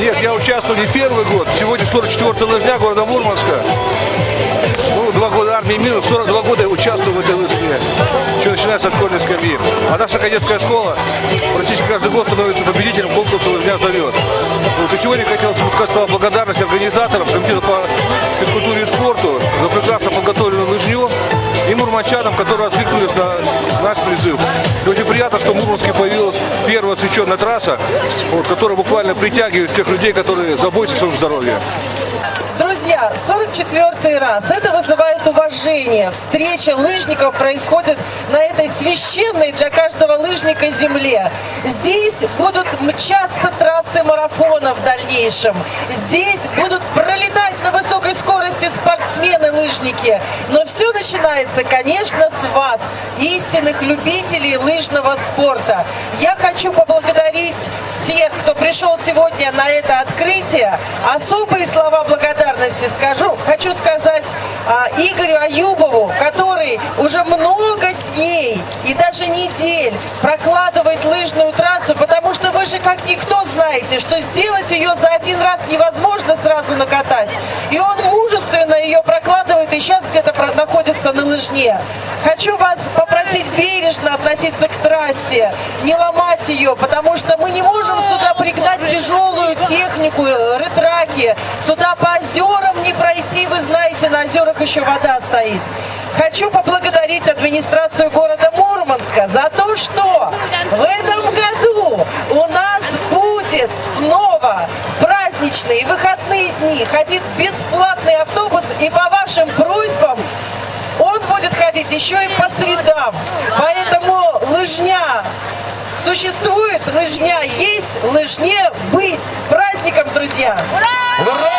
Нет, я участвую не первый год. Сегодня 44-й лыжня города Мурманска. Ну, два года армии минус, 42 года я участвую в этой лыжне. Все начинается от школьной скамьи. А наша кадетская школа практически каждый год становится победителем конкурса «Лыжня зовет». Вот и сегодня хотел сказать слова благодарность организаторам, комитету по физкультуре и спорту которые откликнулись на наш призыв. И очень приятно, что в Мурманске появилась первая освещенная трасса, вот, которая буквально притягивает тех людей, которые заботятся о своем здоровье. Друзья, 44 раз. Это вызывает уважение. Встреча лыжников происходит на этой священной для каждого лыжника земле. Здесь будут мчаться трассы марафона в дальнейшем. Здесь будут пролетать на высокой скорости спортсмены-лыжники. Но все начинается, конечно, с вас, истинных любителей лыжного спорта. Я хочу поблагодарить всех, кто пришел сегодня на это открытие. Особые слова благодарности скажу. Хочу сказать а, Игорю Аюбову, который уже много дней и даже недель прокладывает лыжную трассу, потому что вы же как никто знаете, что сделать ее за один раз невозможно сразу накатать. И он мужественно ее прокладывает и сейчас где-то находится на лыжне. Хочу вас попросить бережно относиться к трассе, не ломать ее, потому что мы не можем сюда пригнать тяжелую технику, э, ретраки. Сюда по озерам пройти, вы знаете, на озерах еще вода стоит. Хочу поблагодарить администрацию города Мурманска за то, что в этом году у нас будет снова праздничные выходные дни. Ходит бесплатный автобус и по вашим просьбам он будет ходить еще и по средам. Поэтому лыжня существует, лыжня есть, лыжне быть. С праздником, друзья! Ура!